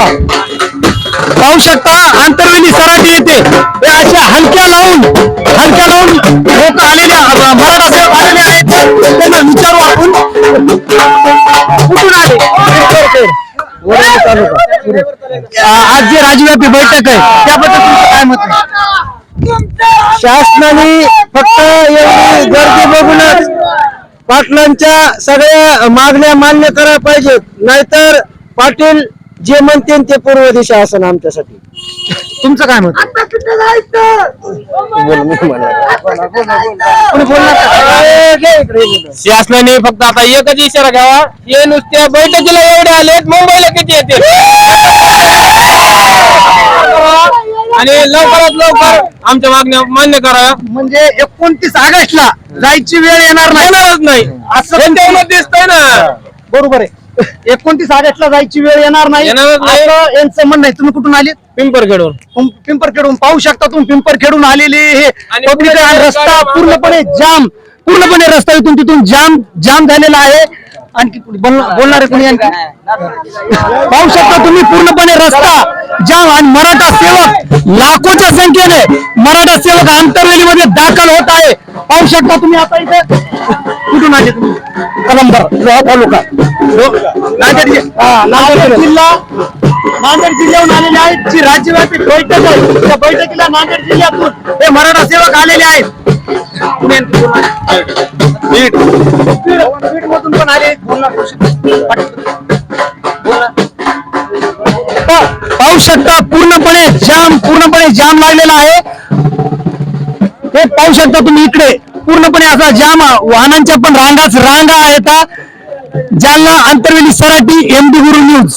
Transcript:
शकता? पाहू शकता. आंतरवेली सराठी येते. हे अशा हलक्या लावून हलक्या लावून लोक आलेले मराठा सेवक आलेले आहेत. त्यांना विचारू आपण. कुठून आले? आज जे राज्यव्यापी बैठक आहे त्याबद्दल तुमचं काय मत आहे? शासनाने फक्त एवढी गर्दी बघूनच पाटलांच्या सगळ्या मागण्या मान्य करायला पाहिजेत. नाहीतर पाटील जे म्हणतील ते पूर्व दिशा असेल आमच्यासाठी. तुमचं काय मत? कोणी बोलणार का? ए, घे इकडे, इकडे. शासनाने फक्त आता एकच इशारा घ्यावा. हे नुसत्या बैठकीला एवढे आलेत मुंबईला किती येतील? आणि लवकरात लवकर आमच्या मागण्या मान्य करा. म्हणजे एकोणतीस ऑगस्टला जायची वेळ येणार नाही. येणारच नाही. असं त्यांच्यावर दिसतंय ना. बरोबर आहे. एकोणतीस ऑगस्टला जायची वेळ येणार नाही. येणारच नाही. असं यांचं म्हणणं आहे तुम्ही कुठून आले पिंपरखेडून पिंपरखेडून पाहू शकता तुम्ही पिंपरखेडून आलेले हे आणि पब्लिक पुढे रस्ता गाड्या पूर्णपणे जाम पूर्णपणे रस्ता इथून तिथून जाम जाम झालेला आहे. आणखी कोणी बोल- बोलणारे कोणी आणखी? पाहू शकता तुम्ही पूर्णपणे रस्ता जाम आणि मराठा सेवक लाखोच्या संख्येने मराठा सेवक आंतरवेलीमध्ये दाखल होत आहे. पाहू शकता तुम्ही आता इथे. कुठून आले तुम्ही? कलंबर तालुका. नांदेड हा, नांदेड जिल्हा. नांदेड जिल्ह्याहून आलेले आहेत. जी राज्यव्यापी बैठक आहे. त्या बैठकीला नांदेड जिल्ह्यातून हे मराठा सेवक आलेले आहेत. पुणे आले? बीड बीड मधून पण आले. बोलणार पा- पाहू शकता पूर्णपणे जाम पूर्णपणे जाम लागलेला आहे. पाहू शकता तुम्ही इकडे. पूर्णपणे असा जाम वाहनांच्या पण रांगाच रांगा आहेत जालना आंतरवेली सराठी एमडी गुरु न्यूज